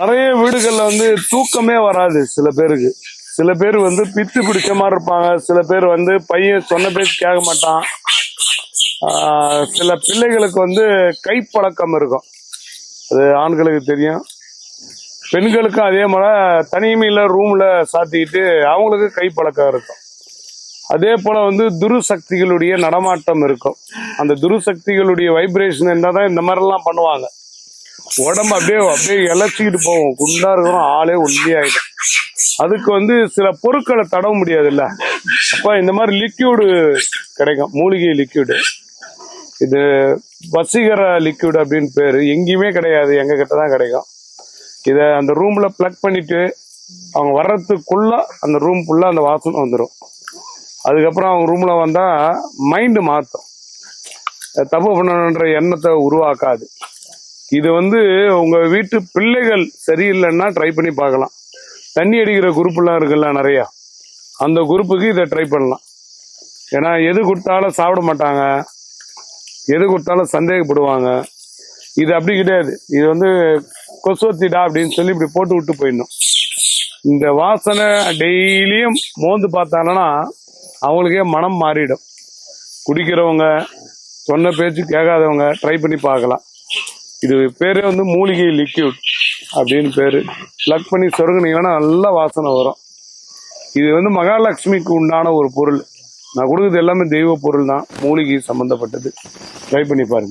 நிறைய வீடுகள்ல வந்து தூக்கமே வராது சில பேருக்கு. சில பேர் வந்து பித்து பிடிச்ச மாதிரி இருப்பாங்க. சில பேர் வந்து பையன் சொன்ன பேச்சு கேட்க மாட்டான். சில பிள்ளைகளுக்கு வந்து கைப்பழக்கம் இருக்கும். அது ஆண்களுக்கு தெரியும். பெண்களுக்கும் அதே மாதிரி தனிமையில் ரூமில் சாத்திக்கிட்டு அவங்களுக்கு கைப்பழக்கம் இருக்கும். அதே போல் வந்து துருசக்திகளுடைய நடமாட்டம் இருக்கும். அந்த துருசக்திகளுடைய வைப்ரேஷன் இருந்தால் தான் இந்த மாதிரிலாம் பண்ணுவாங்க. உடம்பு அப்படியே அப்படியே இழைச்சிக்கிட்டு போவோம் குண்டா இருக்கிறோம் ஆளே ஒல்லியாயிடும் அதுக்கு வந்து சில பொருட்களை தடவ முடியாதுல்ல? அப்ப இந்த மாதிரி லிக்யூடு கிடைக்கும். மூலிகை லிக்யூடு இது வசீகர லிக்யூட் அப்படின்னு பேரு. எங்கேயுமே கிடையாது. எங்க கிட்ட தான் கிடைக்கும். இதை அந்த ரூம்ல பிளக் பண்ணிட்டு அவங்க வர்றதுக்குள்ள அந்த ரூம் ஃபுல்லா அந்த வாசனை வந்துடும் அதுக்கப்புறம் அவங்க ரூம்ல வந்தா மைண்டு மாத்தும். தப்பு பண்ணணுன்ற எண்ணத்தை உருவாக்காது. இது வந்து உங்க வீட்டு பிள்ளைகள் சரியில்லைன்னா ட்ரை பண்ணி பார்க்கலாம். தண்ணி அடிக்கிற குரூப்லாம் இருக்குல்ல நிறைய. அந்த குரூப்புக்கு இதை ட்ரை பண்ணலாம். ஏன்னா எது கொடுத்தாலும் சாப்பிட மாட்டாங்க. எது கொடுத்தாலும் சந்தேகப்படுவாங்க. இது அப்படி கிடையாது. இது வந்து கொசுவத்திடா அப்படின்னு சொல்லி இப்படி போட்டு விட்டு போயிடணும். இந்த வாசனை டெய்லியும் மோந்து பார்த்தாங்கன்னா அவங்களுக்கே மனம் மாறிடும். குடிக்கிறவங்க சொன்ன பேச்சு கேட்காதவங்க ட்ரை பண்ணி பார்க்கலாம். இது பேரே வந்து மூலிகை லிக்யூட் அப்படின்னு பேரு. பிளக் பண்ணி சொருகுனீங்கன்னா நல்ல வாசனை வரும். இது வந்து மகாலட்சுமிக்கு உண்டான ஒரு பொருள். நான் கொடுக்குறது எல்லாமே தெய்வ பொருள் தான் மூலிகை சம்பந்தப்பட்டது. ட்ரை பண்ணி பாருங்க.